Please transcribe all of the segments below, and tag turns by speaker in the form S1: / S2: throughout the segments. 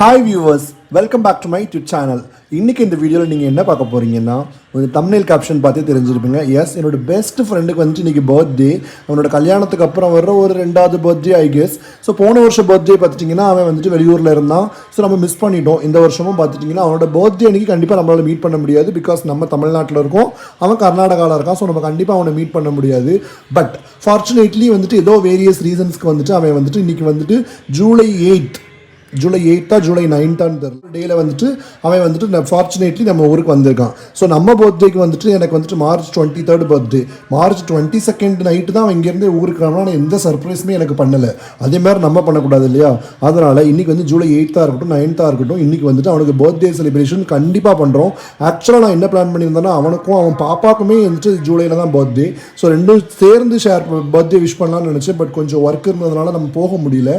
S1: Hi viewers welcome back to my YouTube channel இன்றைக்கி இந்த வீடியோவில் நீங்கள் என்ன பார்க்க போகிறீங்கன்னா ஒரு தமிழில் கேப்ஷன் பார்த்து தெரிஞ்சிருப்பீங்க. எஸ் என்னோடய பெஸ்ட் ஃப்ரெண்டுக்கு வந்துட்டு இன்றைக்கி பர்த்டே அவனோட கல்யாணத்துக்கு அப்புறம் வர்ற ஒரு ரெண்டாவது பர்த்டே ஐ கெஸ் ஸோ போன வருஷம் பர்த்டே பார்த்துட்டிங்கன்னா அவன் வந்துட்டு வெளியூரில் இருந்தான். ஸோ நம்ம மிஸ் பண்ணிட்டோம். இந்த வருஷமும் பார்த்துட்டிங்கன்னா அவனோட பர்த்டே அன்றைக்கி கண்டிப்பாக நம்மளால் மீட் பண்ண முடியாது பிகாஸ் நம்ம தமிழ்நாட்டில் இருக்கோம். அவன் கர்நாடகாவில் இருக்கான். ஸோ நம்ம கண்டிப்பாக அவனை மீட் பண்ண முடியாது. பட் ஃபார்ச்சுனேட்லி வந்துட்டு ஏதோ வேரியஸ் ரீசன்ஸ்க்கு வந்துட்டு அவன் வந்துட்டு இன்றைக்கி வந்துட்டு ஜூலை எயிட் ஜூலை எயிட்டா ஜூலை நைன்த்தான்னு தெரியல. டேயில் வந்துட்டு அவன் வந்துட்டு ஃபார்ச்சுனேட்லி நம்ம ஊருக்கு வந்திருக்கான். ஸோ நம்ம பர்த்டேக்கு வந்துட்டு எனக்கு வந்துட்டு March twenty third birthday March twenty second night தான் அவன் இங்கேருந்து ஊருக்கு வரான். எந்த சர்ப்ரைஸுமே எனக்கு பண்ணலை. அதே மாதிரி நம்ம பண்ணக்கூடாது இல்லையா? அதனால் இன்றைக்கி வந்து ஜூலை எயித்தாக இருக்கட்டும் நைன்த்தாக இருக்கட்டும் இன்றைக்கி வந்துட்டு அவனுக்கு பர்த்டே செலிப்ரேஷன் கண்டிப்பாக பண்ணுறோம் ஆக்சுவலாக நான் என்ன பிளான் பண்ணியிருந்தேன்னா அவனுக்கும் அவன் பாப்பாக்குமே வந்துட்டு ஜூலையில் தான் பர்த்டே ஸோ ரெண்டும் சேர்ந்து ஷேர் பர்த்டே விஷ் பண்ணலாம்னு நினச்சேன். பட் கொஞ்சம் ஒர்க் இருந்ததுனால நம்ம போக முடியல.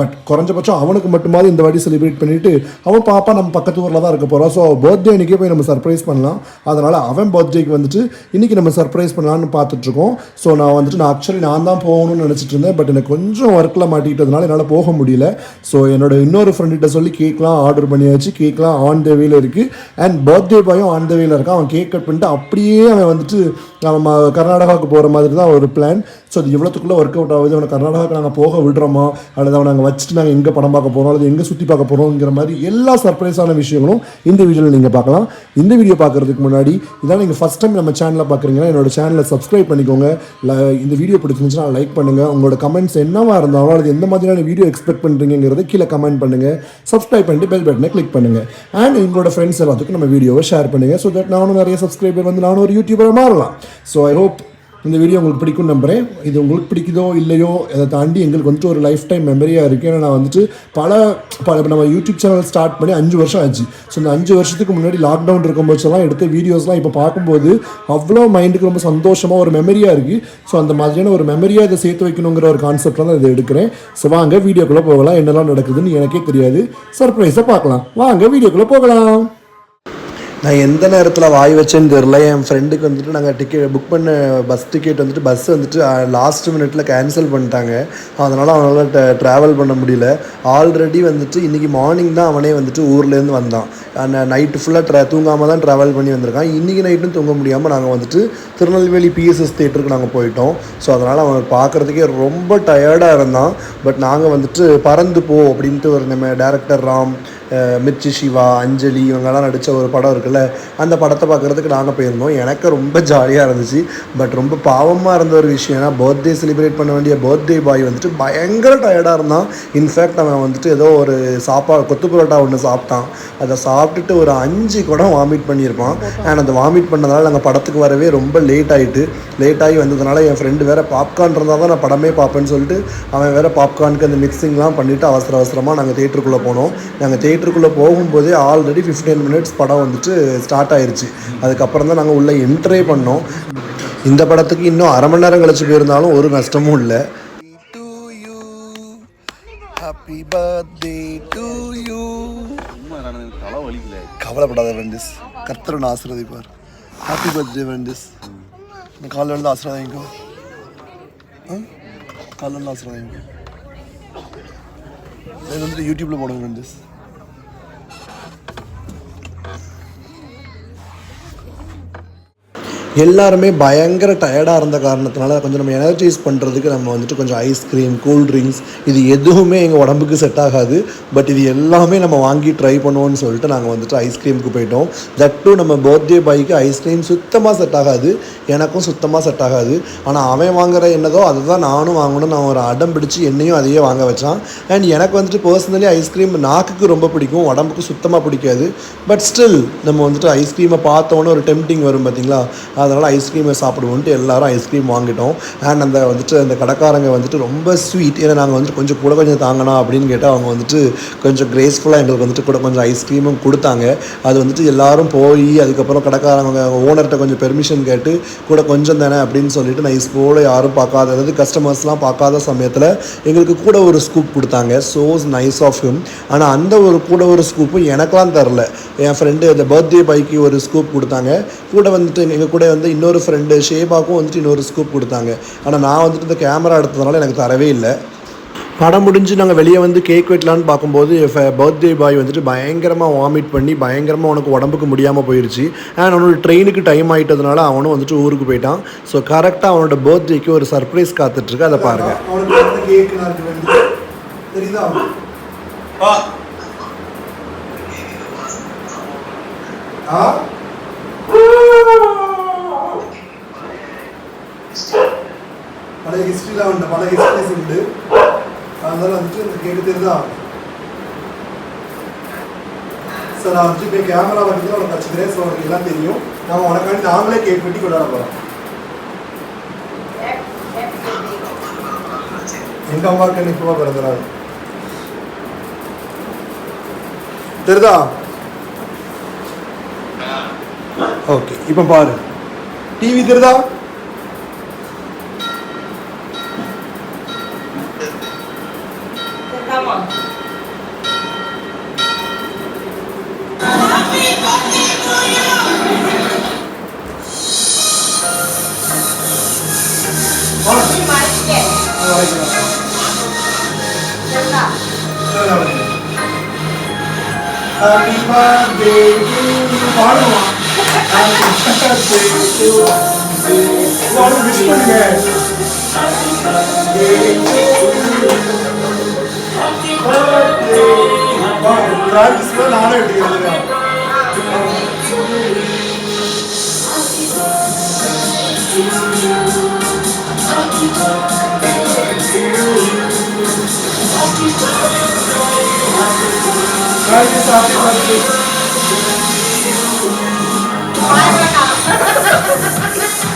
S1: பட் குறைஞ்சபட்சம் அவனுக்கு மாதிரி இந்த வாட்டி செலிப்ரேட் பண்ணிவிட்டு அவன் பாப்பா நம்ம பக்கத்து ஊரில் தான் இருக்க போகிறோம் ஸோ பர்த்டே அன்றைக்கே போய் நம்ம சர்ப்ரைஸ் பண்ணலாம். அதனால் அவன் பர்த்டேக்கு வந்துட்டு இன்றைக்கி நம்ம சர்ப்ரைஸ் பண்ணலான்னு பார்த்துட்ருக்கோம் ஸோ நான் வந்துட்டு நான் ஆக்சுவலி நான் தான் போகணும்னு நினச்சிட்டு இருந்தேன். பட் எனக்கு கொஞ்சம் ஒர்க்கில் மாட்டிக்கிட்டதுனால என்னால் போக முடியல. ஸோ என்னோட இன்னொரு ஃப்ரெண்ட்கிட்ட சொல்லி கேக்லாம் ஆர்டர் பண்ணியாச்சு. கேக்லாம் ஆன் த வேல இருக்குது அண்ட் பர்த்டே பாயும் ஆன் த வேல இருக்கான். அவன் கேக் கட் பண்ணிட்டு அப்படியே அவன் வந்துட்டு அவன் கர்நாடகாவுக்கு போகிற மாதிரி தான் ஒரு பிளான் ஸோ அது எவ்வளோத்துக்குள்ளே ஒர்க் அவுட் ஆகுது. அவனை கர்நாடகாவுக்கு நாங்கள் போக விடுறோமா? அல்லது அவனை நாங்கள் வச்சுட்டு நாங்கள் எங்கே படம் பார்க்க போகிறோம் அல்லது எங்கே சுற்றி பார்க்க போகிறோங்கிற மாதிரி எல்லா சர்ப்ரைஸான விஷயங்களும் இந்த வீடியோவில் நீங்கள் பார்க்கலாம். இந்த வீடியோ பார்க்குறதுக்கு முன்னாடி இதான் நீங்கள் ஃபஸ்ட் டைம் நம்ம சேனலில் பார்க்குறீங்கன்னா என்னோட சேனலை சப்ஸ்கிரைப் பண்ணிக்கோங்க. ல- இந்த வீடியோ பிடிச்சிருந்துச்சுன்னா லைக் பண்ணுங்கள் உங்களோட கமெண்ட்ஸ் என்னவாக இருந்தாலும் அல்லது எந்த மாதிரியான வீடியோ எக்ஸ்பெக்ட் பண்ணுறீங்கிறத கீழே கமெண்ட் பண்ணுங்கள் சப்ஸ்கிரைப் பண்ணிட்டு பெல் பட்டனை கிளிக் பண்ணுங்கள் அண்ட் உங்களோட ஃப்ரெண்ட்ஸ் எல்லாத்துக்கும் நம்ம வீடியோவை ஷேர் பண்ணுங்கள் ஸோ தட் நானும் நிறைய சப்ஸ்கிரைபர் வந்து நானும் ஒரு யூடியூபராக மாறலாம். ஸோ ஐ ஹோப் இந்த வீடியோ உங்களுக்கு பிடிக்கும் நம்புறேன். இது உங்களுக்கு பிடிக்குதோ இல்லையோ அதை தாண்டி எங்களுக்கு வந்துட்டு ஒரு லைஃப் டைம் மெமரியாக இருக்குது ஏன்னா நான் வந்துட்டு பல பல நம்ம யூடியூப் சேனல் ஸ்டார்ட் பண்ணி அஞ்சு வருஷம் ஆச்சு. ஸோ இந்த அஞ்சு வருஷத்துக்கு முன்னாடி லாக்டவுன் இருக்கும்போதெல்லாம் எடுத்த வீடியோஸ்லாம் இப்போ பார்க்கும்போது அவ்வளோ மைண்டுக்கு ரொம்ப சந்தோஷமாக ஒரு மெமரியாக இருக்குது ஸோ அந்த மாதிரியான ஒரு மெமரியாக இதை சேர்த்து வைக்கணுங்கிற ஒரு கான்செப்டில் தான் இதை எடுக்கிறேன். ஸோ வாங்க வீடியோக்குள்ளே போகலாம். என்னெல்லாம் நடக்குதுன்னு எனக்கே தெரியாது. சர்ப்ரைஸை பார்க்கலாம். வாங்க வீடியோக்குள்ளே போகலாம். நான் எந்த நேரத்தில் வாய் வச்சேன்னு தெரில என் ஃப்ரெண்டுக்கு வந்துட்டு நாங்கள் டிக்கெட் புக் பண்ண பஸ் டிக்கெட் வந்துட்டு பஸ் வந்துட்டு லாஸ்ட் மினிட்ல கேன்சல் பண்ணிட்டாங்க. அதனால் அவனால் ட்ராவல் பண்ண முடியல. ஆல்ரெடி வந்துட்டு இன்றைக்கி மார்னிங் தான் அவனே வந்துட்டு ஊர்லேருந்து வந்தான். நைட்டு ஃபுல்லாக ட்ரா தூங்காமல் தான் ட்ராவல் பண்ணி வந்திருக்கான். இன்றைக்கி நைட்டும் தூங்க முடியாமல் நாங்கள் வந்துட்டு திருநெல்வேலி பிஎஸ்எஸ் தேட்டருக்கு நாங்கள் போயிட்டோம். ஸோ அதனால் அவன் பார்க்குறதுக்கே ரொம்ப டயர்டாக இருந்தான். பட் நாங்கள் வந்துட்டு பறந்து போ அப்படின்ட்டு ஒரு நம்ம டேரக்டர் ராம் மிர்ச்சி சிவா அஞ்சலி இவங்கெல்லாம் நடித்த ஒரு படம் இருக்குல்ல அந்த படத்தை பார்க்குறதுக்கு நாங்கள் போயிருந்தோம். எனக்கு ரொம்ப ஜாலியாக இருந்துச்சு. பட் ரொம்ப பாவமாக இருந்த ஒரு விஷயம்னா பர்த்டே செலிப்ரேட் பண்ண வேண்டிய பர்த்டே பாய் வந்துட்டு பயங்கர டயர்டாக இருந்தான். இன்ஃபேக்ட் அவன் வந்துட்டு ஏதோ ஒரு சாப்பாடு கொத்து பரோட்டா ஒன்று சாப்பிட்டான். அதை சாப்பிட்டுட்டு ஒரு அஞ்சு குடம் வாமிட் பண்ணியிருப்பான். அண்ட் அந்த வாமிட் பண்ணதால் நாங்கள் படத்துக்கு வரவே ரொம்ப லேட் ஆகிட்டு லேட் ஆகி வந்ததுனால என் ஃப்ரெண்டு வேறு பாப்கார்ன் இருந்தால் தான் நான் படமே பார்ப்பேன்னு சொல்லிட்டு அவன் வேறு பாப்கார்னுக்கு அந்த மிக்சிங்லாம் பண்ணிவிட்டு அவசர அவசரமாக நாங்கள் தேட்டருக்குள்ளே போனோம். நாங்கள் தேட்டருக்குள்ளே போகும்போதே ஆல்ரெடி ஃபிஃப்டீன் மினிட்ஸ் படம் வந்துட்டு ஸ்டார்ட் ஆயிடுச்சு அதுக்கப்புறம் தான் நாங்கள் உள்ளே என்ட்ரே பண்ணோம். இந்த படத்துக்கு இன்னும் அரை மணி நேரம் கழிச்சு போயிருந்தாலும் ஒரு நஷ்டமும் இல்லை.
S2: To you. Happy birthday கவலைப்படாத வெண்டிஸ். கர்த்தரன் ஆசிரதிப்பார் ஹாப்பி பர்த்டே வெண்டிஸ். இந்த காலில் வந்து ஆசீர்வாதிங்கோ. காலில் வந்து ஆசீர்வாதிங்கோ. இது வந்துட்டு யூடியூப்பில் போடுங்க வெண்டிஸ்.
S1: எல்லாருமே பயங்கர டயர்டாக இருந்த காரணத்தினால கொஞ்சம் நம்ம எனர்ஜைஸ் பண்ணுறதுக்கு நம்ம வந்துட்டு கொஞ்சம் ஐஸ்கிரீம் கூல் ட்ரிங்க்ஸ் இது எதுவுமே எங்கள் உடம்புக்கு செட் ஆகாது. பட் இது எல்லாமே நம்ம வாங்கி ட்ரை பண்ணுவோம்னு சொல்லிட்டு நாங்கள் வந்துட்டு ஐஸ்கிரீமுக்கு போயிட்டோம். தட் டூ நம்ம பர்த்டே பாய்க்கு ஐஸ்கிரீம் சுத்தமாக செட் ஆகாது. எனக்கும் சுத்தமாக செட் ஆகாது. ஆனால் அவன் வாங்குற என்னதோ அதை தான் நானும் வாங்கணும் நான் ஒரு அடம் பிடிச்சி என்னையும் அதையே வாங்க வச்சான். அண்ட் எனக்கு வந்துட்டு பர்சனலி ஐஸ்கிரீம் நாக்குக்கு ரொம்ப பிடிக்கும் உடம்புக்கு சுத்தமாக பிடிக்காது. பட் ஸ்டில் நம்ம வந்துட்டு ஐஸ்கிரீமை பார்த்தோன்னே ஒரு டெம்டிங் வரும் பார்த்தீங்களா அதனால் ஐஸ்கிரீமை சாப்பிடுவோன்ட்டு எல்லாரும் ஐஸ்கிரீம் வாங்கிட்டோம். அண்ட் அந்த வந்துட்டு அந்த கடைக்காரங்க வந்துட்டு ரொம்ப ஸ்வீட் ஏன்னா நாங்கள் வந்துட்டு கொஞ்சம் கூட கொஞ்சம் தாங்கனா அப்படின்னு கேட்டால் அவங்க வந்துட்டு கொஞ்சம் கிரேஸ்ஃபுல்லாக எங்களுக்கு வந்துட்டு கூட கொஞ்சம் ஐஸ்கிரீமும் கொடுத்தாங்க. அது வந்துட்டு எல்லாரும் போய் அதுக்கப்புறம் கடைக்காரங்க ஓனர்கிட்ட கொஞ்சம் பெர்மிஷன் கேட்டு கூட கொஞ்சம் தானே அப்படின்னு சொல்லிட்டு நைஸ் போல் யாரும் பார்க்காத அதாவது கஸ்டமர்ஸ்லாம் பார்க்காத சமயத்தில் எங்களுக்கு கூட ஒரு ஸ்கூப் கொடுத்தாங்க. ஸோ நைஸ் ஆஃப் ஹிம் ஆனால் அந்த ஒரு கூட ஒரு ஸ்கூப்பும் எனக்கெலாம் தரல. என் ஃப்ரெண்டு அந்த பர்த்டே பைக்கு ஒரு ஸ்கூப் கொடுத்தாங்க. கூட வந்துட்டு எங்கள் கூட வந்து இன்னொரு ஃப்ரெண்டு ஷேபாக்கும் வந்துட்டு இன்னொரு ஸ்கூப் கொடுத்தாங்க. ஆனால் நான் வந்துட்டு இந்த கேமரா எடுத்ததுனால எனக்கு தரவே இல்லை. படம் முடிஞ்சு நாங்கள் வெளியே வந்து கேக் வெட்டலான்னு பார்க்கும்போது பர்த்டே பாய் வந்துட்டு பயங்கரமாக வாமிட் பண்ணி பயங்கரமாக உனக்கு உடம்புக்கு முடியாமல் போயிடுச்சு அண்ட் அவனோட ட்ரெயினுக்கு டைம் ஆகிட்டதுனால அவனும் வந்துட்டு ஊருக்கு போயிட்டான். ஸோ கரெக்டாக அவனோட பர்த்டேக்கு ஒரு சர்ப்ரைஸ் காத்துட்ருக்கு. அதை பாருங்கள்
S2: அவனுக்கு கேக் நான் இருக்கு வேண்டியது தெரியுதா ஹிஸ்ட்ரியில் உண்டு பழைய ஹிஸ்ட்ரிஸ் உண்டு அதனால வந்துட்டு இந்த கேக்கு தெரியுதா சார் நான் வந்துட்டு இப்போ கேமரா வந்து உனக்கு வச்சுக்கிறேன் ஸோ உனக்கு எல்லாம் தெரியும். நம்ம உனக்காண்டி நாங்களே கேக் வெட்டி கொண்டாட போகிறோம் எங்கள் அம்மாவுக்கு இப்போ பிறந்தநாள் தெரியுதா ஓகே இப்போ பாரு. டிவி தெரியுதா Happy birthday to you. பாடுமா Happy birthday to you. பாடு wish பண்ணுங்க Birthday to you. Birthday. வா, practice ல நானே எடுத்துக்கிறேன் Practice happy birthday.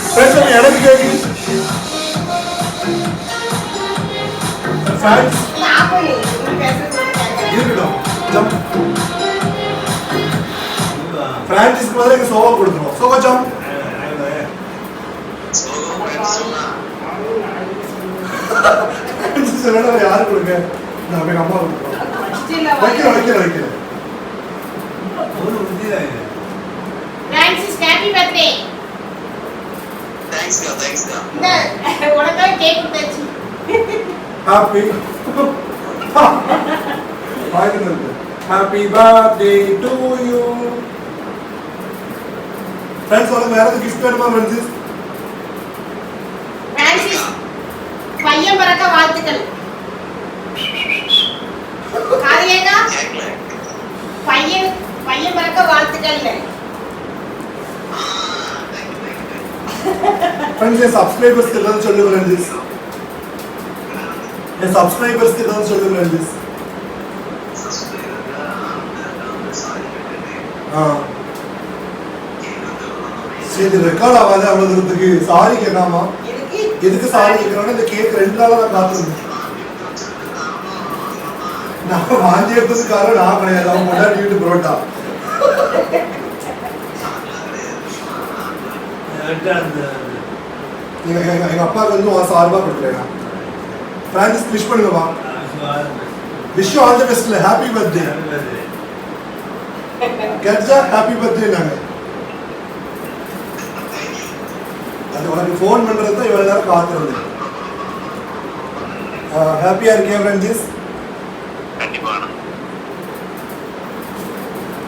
S2: Friends, நம்ம எனக்கு கேக்கு Friends, இருக்கட்டும் ஜம்ப் பிரான்சிஸ்க்கு பதிலாக எங்க சோவா கொடுத்துருவோம் சோவா ஜம்ப் சொல்லணும் யாரு கொடுங்க நான் எங்க அம்மா கொடுத்துருவோம் வைக்கிறேன் வைக்கிறேன் வைக்கிறேன்
S3: Francis, happy birthday.
S4: தேங்க்ஸ்க்கா தேங்க்ஸ்க்கா
S3: இந்த உனக்காக கேக் கொடுத்தாச்சு
S2: happy happy birthday to you friends உனக்கு வேற எதுவும் கிஃப்ட் வேணுமா ஃப்ரெண்ட்ஸ்
S3: பிரான்சிஸ் பையன் பிறக்க வாழ்த்துக்கள்
S4: கேட்கல
S3: பையன் பையன் பிறக்க வாழ்த்துக்கள்
S2: ஃப்ரெண்ட்ஸ் என் சப்ஸ்கிரைபர்ஸ்க்கு ஏதாவது சொல்லு ஃப்ரெண்ட்ஸ் என் சப்ஸ்கிரைபர்ஸ்க்கு ஏதாவது சொல்லு ஃப்ரெண்ட்ஸ் ஆ. சரி ரெக்கார்ட் ஆகாது அவ்வளோ தூரத்துக்கு. சாரி கேட்காமா
S3: எதுக்கு?
S2: எதுக்கு சாரி கேட்குறாங்கன்னா இந்த கேக் ரெண்டு நாளாக நான் காத்திருந்தேன் நான் எடுத்ததுக்காக நான் கிடையாது. அவன் கொண்டாடி வீட்டு புரோட்டா. எங்க எங்க அப்பாவுக்கு வந்து உன் சார்பா கொடுக்குறேன் பிரான்சிஸ் விஷ் பண்ணுங்கப்பா விஷ் ஆல் தி பெஸ்ட்ல ஹாப்பி பர்த்டே கெட்ஸா ஹாப்பி பர்த்டே நாங்க. அது உனக்கு ஃபோன் பண்றது தான் இவ்வளவு நேரம் காத்துறது ஹாப்பியா இருக்கேன் ஃப்ரெண்ட்ஸ்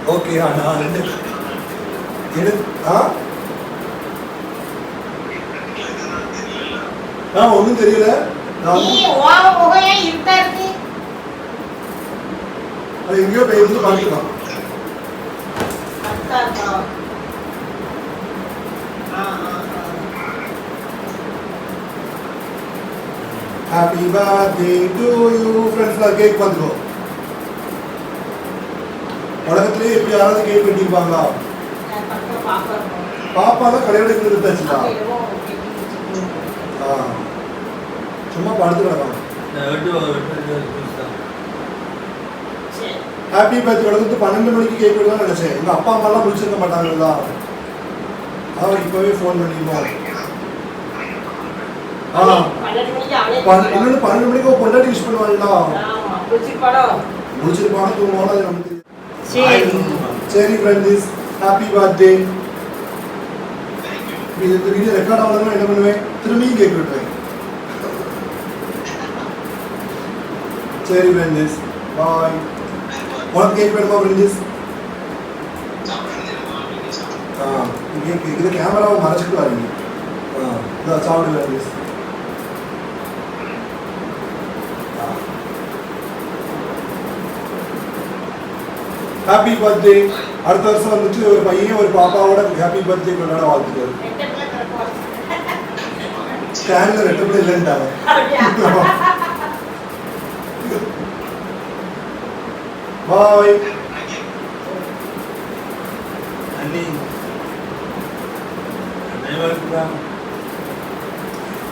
S2: ஓகே நான் ரெண்டு எடு ஆ? ஆ ஒன்றும் தெரியல. நான் அது எங்கேயோ போய் இருந்து பார்த்துக்கலாம். ஹாப்பி பர்த்டே டு யூ ஃப்ரெண்ட்ஸ்லாம் கேக் பார்த்துக்கோ உலகத்திலேயே எப்படி யாராவது கேக்
S3: பக்கம் பாப்பா
S2: தான் கல்யாணத்துக்கு எடுத்தாச்சுடா. ஆ. சும்மா படுத்து கிடக்காங்க
S3: சரி
S2: ஹாப்பி பர்த்டே உலகத்து பன்னெண்டு மணிக்கு கேக் வெட்டலாம் நினைச்சேன். எங்கள் அப்பா அம்மாலாம் முடிச்சிருக்க மாட்டாங்களா? அவன் இப்போவே ஃபோன் பண்ணிருந்தோம் ஆ.
S3: பன்னெண்டு மணிக்கு
S2: பொண்டாட்டி விஷ் பண்ணுவாங்களா? முடிச்சிருப்பாங்க தூங்குவாங்க அது நமக்கு தெரியும்
S3: சரி
S2: சரி ஃப்ரெண்ட்ஸ் ஹாப்பி பர்த்டே இது இந்த வீடியோ ரெக்கார்ட் ஆகலன்னா என்ன பண்ணுவேன் திரும்பியும் கேக் விட்டுருவேன் சரி பிரெண்டிஸ் பாய் உனக்கு கேக் வேணுமா பிரெண்டிஸ் ஆ கேக் இது கேமராவை மறைச்சிட்டு வரீங்க ஆ இதோ சாப்பிடு பிரெண்டிஸ் ஹாப்பி பர்த்டே அடுத்த வருஷம் வந்துட்டு ஒரு பையன் ஒரு பாப்பாவோட ஹாப்பி பர்த்டே கொண்டாட வாழ்த்துக்கள்
S3: ரெண்டு பிள்ளை பிறக்கும்.
S2: ஸ்டாண்ட்ல ரெண்டு பேர் இல்லைன்ட்டாங்க
S3: அப்படியா?
S2: பாய்
S5: அண்ணி அனைவருக்கும்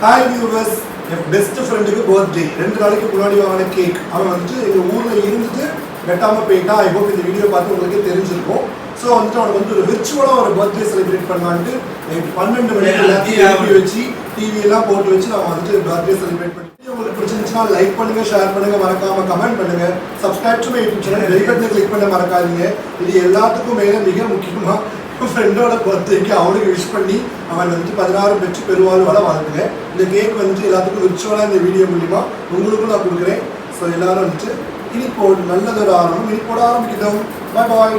S2: ஹாய் வியூவர்ஸ் என் பெஸ்ட் ஃப்ரெண்டுக்கு பர்த்டே ரெண்டு நாளைக்கு முன்னாடி வாங்கின கேக் அவன் வந்துட்டு எங்கள் ஊரில் இருந்துட்டு வெட்டாமல் போயிட்டான் ஐ ஹோப் இந்த வீடியோ பார்த்து உங்களுக்கே தெரிஞ்சிருக்கும். ஸோ வந்துட்டு அவனுக்கு வந்து ஒரு விர்ச்சுவலாக ஒரு பர்த்டே செலிப்ரேட் பண்ணலான்ட்டு நைட் பன்னெண்டு மணிக்கு எல்லாத்தையும் வச்சு டிவி எல்லாம் போட்டு வச்சு நான் வந்துட்டு பர்த்டே செலிப்ரேட் பண்ணி உங்களுக்கு பிடிச்சிருந்துச்சுன்னா லைக் பண்ணுங்க ஷேர் பண்ணுங்க மறக்காம கமெண்ட் பண்ணுங்க. சப்ஸ்கிரைப் யூடியூப் சேனல் பெல் பட்டனை கிளிக் பண்ண மறக்காதீங்க. இது எல்லாத்துக்கும் மேலே மிக முக்கியமா என் ஃப்ரெண்டோட பர்த்டேக்கு அவனுக்கு விஷ் பண்ணி அவன் வந்துட்டு பதினாறு பெற்று பெருவாள் வர வாழ்த்துங்க இந்த கேக் வந்துட்டு எல்லாத்துக்கும் விர்ச்சுவலாக இந்த வீடியோ மூலிமா உங்களுக்கும் நான் கொடுக்குறேன். ஸோ எல்லாரும் வந்துட்டு இனிப்போடு நல்லதொரு ஆரம்பம். இனிப்போட ஆரம்பிக்கிட்டோம் பாய் பாய்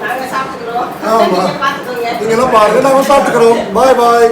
S3: நாங்க சாப்பிட்டுக்கிறோம்.
S2: ஆமா.
S3: நீங்க பார்த்துக்கோங்க
S2: நீங்க எல்லாம் பாருங்க. நாம சாப்பிட்டுக்கிறோம். பாய் பாய்